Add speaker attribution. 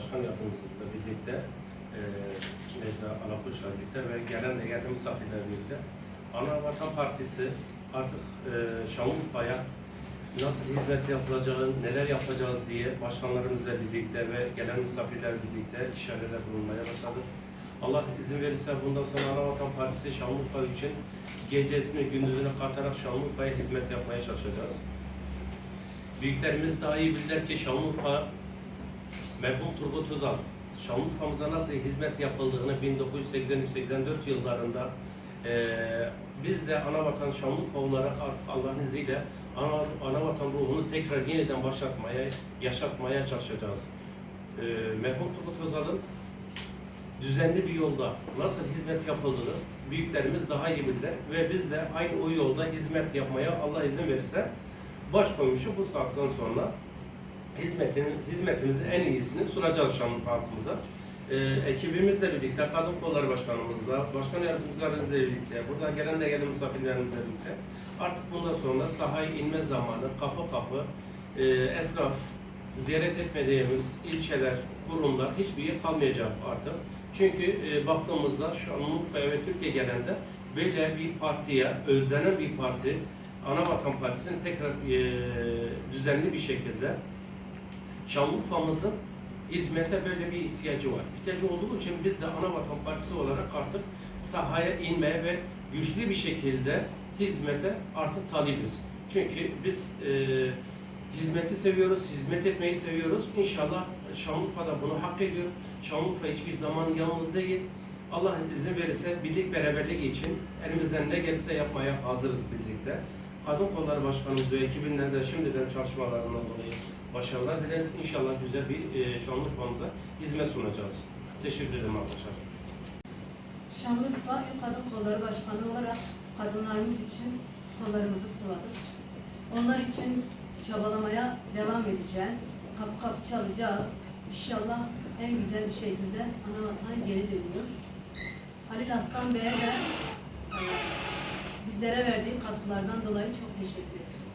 Speaker 1: başkan yardımcımızla birlikte e, Necla Alakuş'la birlikte ve gelen de geldi misafirlerle birlikte Ana Vatan Partisi artık e, Şanlıurfa'ya nasıl hizmet yapılacağı, neler yapacağız diye başkanlarımızla birlikte ve gelen misafirlerle birlikte işarelerde bulunmaya başladık. Allah izin verirse bundan sonra Anavatan Partisi Şanlıurfa için gecesini gündüzünü katarak Şanlıurfa'ya hizmet yapmaya çalışacağız. Büyüklerimiz daha iyi bilirler ki Şanlıurfa merhum Turgut Özal Şanlıurfa'mıza nasıl hizmet yapıldığını 1983-84 yıllarında eee biz de Anavatan Şanlıurfa olarak artık Allah'ın izniyle ana, Anavatan ruhunu tekrar yeniden başlatmaya, yaşatmaya çalışacağız. Eee merhum Turgut Özal'ın düzenli bir yolda nasıl hizmet yapıldığını büyüklerimiz daha iyi bilirler ve biz de aynı o yolda hizmet yapmaya Allah izin verirse baş koymuşu bu saatten sonra hizmetinin hizmetimizin en iyisini sunacağız Şanlıurfa halkımıza. Ee, ekibimizle birlikte, Kadın Kolları Başkanımızla, Başkan Yardımcılarımızla birlikte, buradan gelen de gelen misafirlerimizle birlikte artık bundan sonra sahaya inme zamanı, kapı kapı, e, esnaf, ziyaret etmediğimiz ilçeler, kurumlar hiçbir yer kalmayacak artık. Çünkü e, baktığımızda Şanlıurfa'ya ve Türkiye genelinde böyle bir partiye, özlenen bir parti, Anavatan Partisi'nin tekrar e, düzenli bir şekilde Şanlıurfa'mızın hizmete böyle bir ihtiyacı var. İhtiyacı olduğu için biz de Anavatan Partisi olarak artık sahaya inmeye ve güçlü bir şekilde hizmete artık talibiz. Çünkü biz e, hizmeti seviyoruz, hizmet etmeyi seviyoruz. İnşallah Şanlıurfa da bunu hak ediyor. Şanlıurfa hiçbir zaman yalnız değil. Allah izin verirse birlik beraberlik için elimizden ne gelirse yapmaya hazırız birlikte. Kadın Kolları Başkanımız ve ekibinden de şimdiden çalışmalarından dolayı başarılar dileriz. İnşallah güzel bir e, Şanlıurfa'mıza hizmet sunacağız. Teşekkür ederim arkadaşlar.
Speaker 2: Şanlıurfa Kadın Kolları Başkanı olarak kadınlarımız için kollarımızı sıvadık. Onlar için çabalamaya devam edeceğiz. Kapı kapı çalacağız. İnşallah en güzel bir şekilde ana vatan geri dönüyor. Halil Aslan Bey'e de bizlere verdiği katkılardan dolayı çok teşekkür ederim.